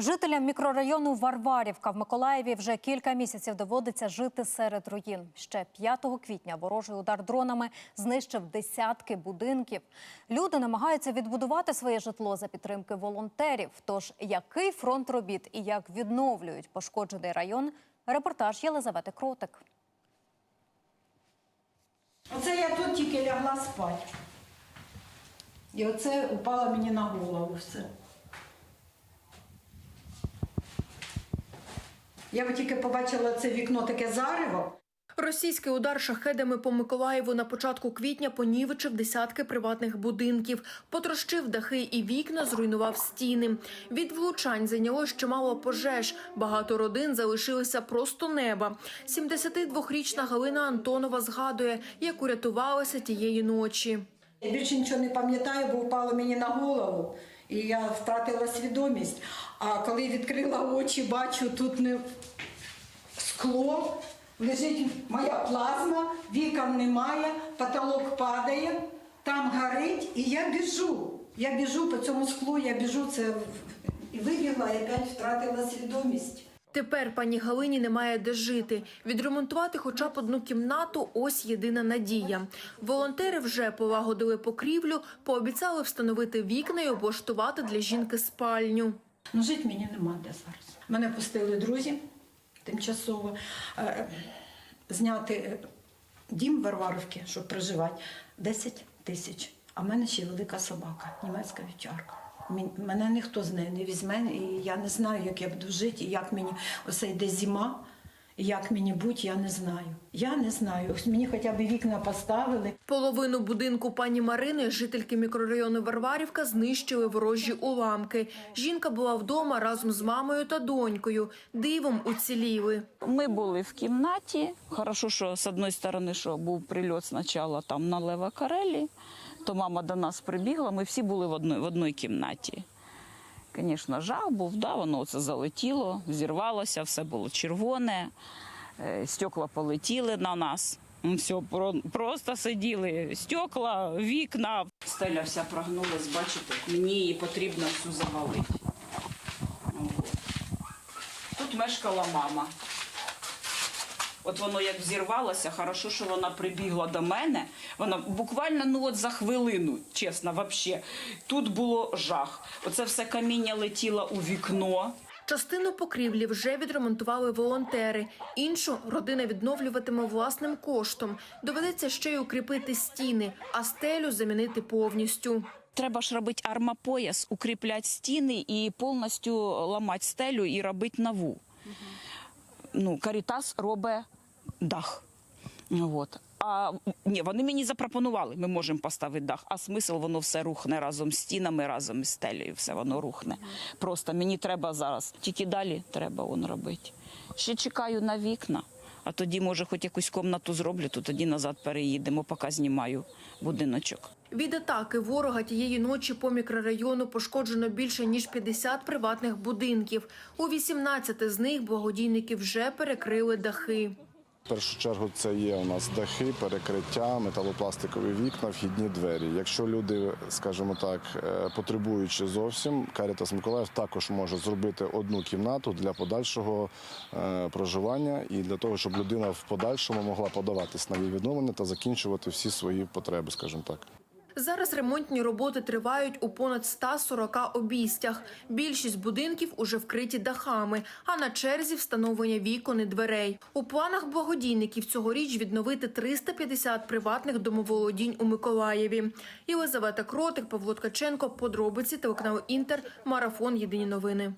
Жителям мікрорайону Варварівка в Миколаєві вже кілька місяців доводиться жити серед руїн. Ще 5 квітня ворожий удар дронами знищив десятки будинків. Люди намагаються відбудувати своє житло за підтримки волонтерів. Тож який фронт робіт і як відновлюють пошкоджений район? Репортаж Єлизавети Кротик. Оце я тут тільки лягла спати. І оце упало мені на голову все. Я би тільки побачила це вікно таке зарево. Російський удар шахедами по Миколаєву на початку квітня понівечив десятки приватних будинків, потрощив дахи і вікна, зруйнував стіни. Від влучань зайнялось чимало пожеж. Багато родин залишилися просто неба. 72-річна Галина Антонова згадує, як урятувалася тієї ночі. Я більше нічого не пам'ятаю, бо впало мені на голову. І я втратила свідомість. А коли відкрила очі, бачу, тут не скло, лежить моя плазма, вікон немає, потолок падає, там горить, і я біжу. Я біжу по цьому склу, я біжу це і вибігла, і опять втратила свідомість. Тепер пані Галині немає де жити. Відремонтувати хоча б одну кімнату – ось єдина надія. Волонтери вже полагодили покрівлю, пообіцяли встановити вікна і облаштувати для жінки спальню. Ну, жити мені нема де зараз. Мене пустили друзі тимчасово е, зняти е, дім в Варваровці, щоб проживати, 10 тисяч. А в мене ще велика собака, німецька вівчарка. Мене ніхто з нею не візьме, і я не знаю, як я буду жити, і як мені оце йде зима, як мені бути, я не знаю. Я не знаю. Ось мені хоча б вікна поставили. Половину будинку пані Марини, жительки мікрорайону Варварівка, знищили ворожі уламки. Жінка була вдома разом з мамою та донькою. Дивом уціліли. Ми були в кімнаті. Хорошо, що з одної сторони, що був прильот спочатку там на Лева Карелі, то мама до нас прибігла. Ми всі були в одній, в одній кімнаті. Звісно, жах був, да, воно це залетіло, зірвалося, все було червоне, е, стекла полетіли на нас. Все, просто сиділи. Стекла, вікна. Стеля вся прогнулась, бачите, мені її потрібно всю завалити. Тут мешкала мама. От воно як взірвалося, хорошо, що вона прибігла до мене. Вона буквально ну от за хвилину, чесно, вообще. Тут було жах. Оце все каміння летіло у вікно. Частину покрівлі вже відремонтували волонтери. Іншу родина відновлюватиме власним коштом. Доведеться ще й укріпити стіни, а стелю замінити повністю. Треба ж робити армапояс, укріпляти стіни і повністю ламати стелю і робити нову. Ну, Карітас робить дах. От. А ні, вони мені запропонували, ми можемо поставити дах. А смисл воно все рухне разом з стінами, разом з стелею, все воно рухне. Просто мені треба зараз. Тільки далі треба он робити. Ще чекаю на вікна, а тоді, може, хоч якусь комнату зроблю, то тоді назад переїдемо, поки знімаю будиночок. Від атаки ворога тієї ночі по мікрорайону пошкоджено більше ніж 50 приватних будинків. У 18 з них благодійники вже перекрили дахи. В першу чергу це є у нас дахи, перекриття, металопластикові вікна, вхідні двері. Якщо люди, скажімо так, е, потребуючи зовсім, Карітас Миколаїв також може зробити одну кімнату для подальшого е, проживання і для того, щоб людина в подальшому могла подаватись на відновлення та закінчувати всі свої потреби, скажімо так. Зараз ремонтні роботи тривають у понад 140 обійстях. Більшість будинків уже вкриті дахами, а на черзі встановлення вікон і дверей. У планах благодійників цьогоріч відновити 350 приватних домоволодінь у Миколаєві. Єлизавета Кротик, Павло Ткаченко, подробиці телеканал Інтер, марафон Єдині новини.